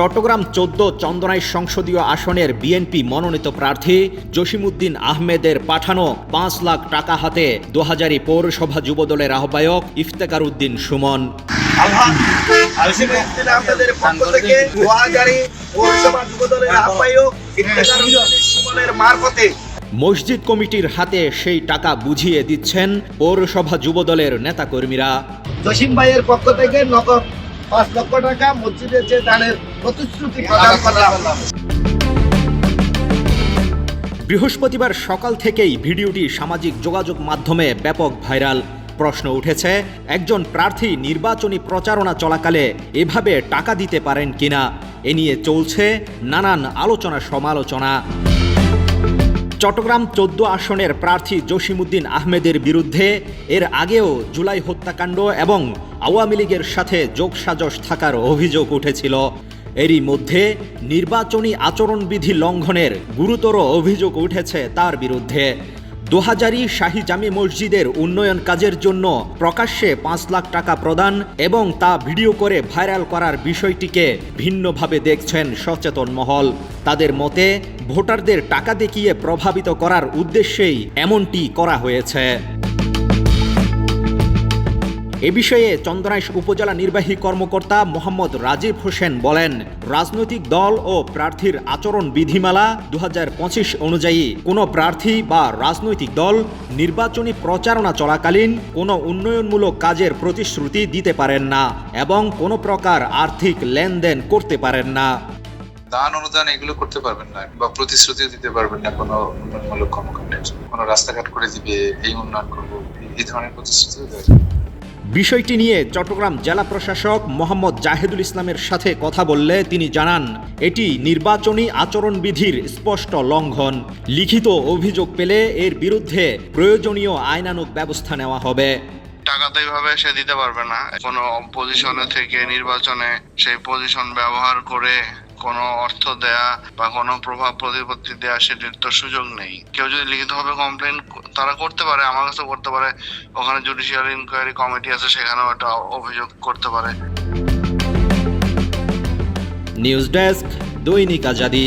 চট্টগ্রাম চোদ্দ চন্দনাই সংসদীয় আসনের বিএনপি মনোনীত প্রার্থী জসিমউদ্দিন আহমেদের পাঠানো পাঁচ লাখ টাকা হাতে দোহাজারি পৌরসভা যুবদলের আহ্বায়ক ইফতেকার উদ্দিন সুমন। মসজিদ কমিটির হাতে সেই টাকা বুঝিয়ে দিচ্ছেন পৌরসভা যুবদলের নেতাকর্মীরা। জসিম ভাইয়ের পক্ষ থেকে নগদ পাঁচ লক্ষ টাকা মসজিদের যে দানের প্রতিশ্রুতি প্রদান করলাম। বৃহস্পতিবার সকাল থেকেই ভিডিওটি সামাজিক যোগাযোগ মাধ্যমে ব্যাপক ভাইরাল। প্রশ্ন উঠেছে একজন প্রার্থী নির্বাচনী প্রচারণা চলাকালে এভাবে টাকা দিতে পারেন কিনা? এ নিয়ে চলছে নানান আলোচনা সমালোচনা চট্টগ্রাম চোদ্দ আসনের প্রার্থী জসিমুদ্দিন আহমেদের বিরুদ্ধে এর আগেও জুলাই হত্যাকাণ্ড এবং আওয়ামী লীগের সাথে যোগসাজশ থাকার অভিযোগ উঠেছিল। এরই মধ্যে নির্বাচনী আচরণবিধি লঙ্ঘনের গুরুতর অভিযোগ উঠেছে তার বিরুদ্ধে। দোহাজারি শাহী জামি মসজিদের উন্নয়ন কাজের জন্য প্রকাশ্যে পাঁচ লাখ টাকা প্রদান এবং তা ভিডিও করে ভাইরাল করার বিষয়টিকে ভিন্নভাবে দেখছেন সচেতন মহল। তাদের মতে, ভোটারদের টাকা দেখিয়ে প্রভাবিত করার উদ্দেশ্যেই এমনটি করা হয়েছে। এ বিষয়ে চন্দনাইশ উপজেলা নির্বাহী কর্মকর্তা মোহাম্মদ রাজীব হোসেন বলেন, রাজনৈতিক দল ও প্রার্থীর আচরণ বিধিমালা দু হাজার পঁচিশ অনুযায়ী কোনো প্রার্থী বা রাজনৈতিক দল নির্বাচনী প্রচারণা চলাকালীন কোনো উন্নয়নমূলক কাজের প্রতিশ্রুতি দিতে পারেন না এবং কোনো প্রকার আর্থিক লেনদেন করতে পারেন না দান অনুদান এগুলো করতে পারবেন না বা প্রতিশ্রুতি দিতে পারবেন না কোনো উন্নয়নমূলক কর্মকাণ্ডের। কোনো রাস্তাঘাট করে দিবে, এই উন্নয়ন করব, এই ধরনের প্রতিশ্রুতি দেওয়া। বিষয়টি নিয়ে চট্টগ্রাম জেলা প্রশাসক মোহাম্মদ জাহেদুল ইসলামের সাথে কথা বললে তিনি জানান, এটি নির্বাচনী আচরণবিধির স্পষ্ট লঙ্ঘন। লিখিত অভিযোগ পেলে এর বিরুদ্ধে প্রয়োজনীয় আইনানুগ ব্যবস্থা নেওয়া হবে। টাকা তো এইভাবে সে দিতে পারবে না। কোনো পজিশনে থেকে নির্বাচনে সেই পজিশন ব্যবহার করে কোনো অর্থ দেয়া বা কোনো প্রভাব প্রতিপত্তি দেওয়া সেটির তো সুযোগ নেই। কেউ যদি লিখিতভাবে কমপ্লেন তারা করতে পারে, আমার কাছে করতে পারে। ওখানে জুডিশিয়াল ইনকোয়ারি কমিটি আছে, সেখানেও একটা অভিযোগ করতে পারে। নিউজ ডেস্ক দৈনিক আজাদি।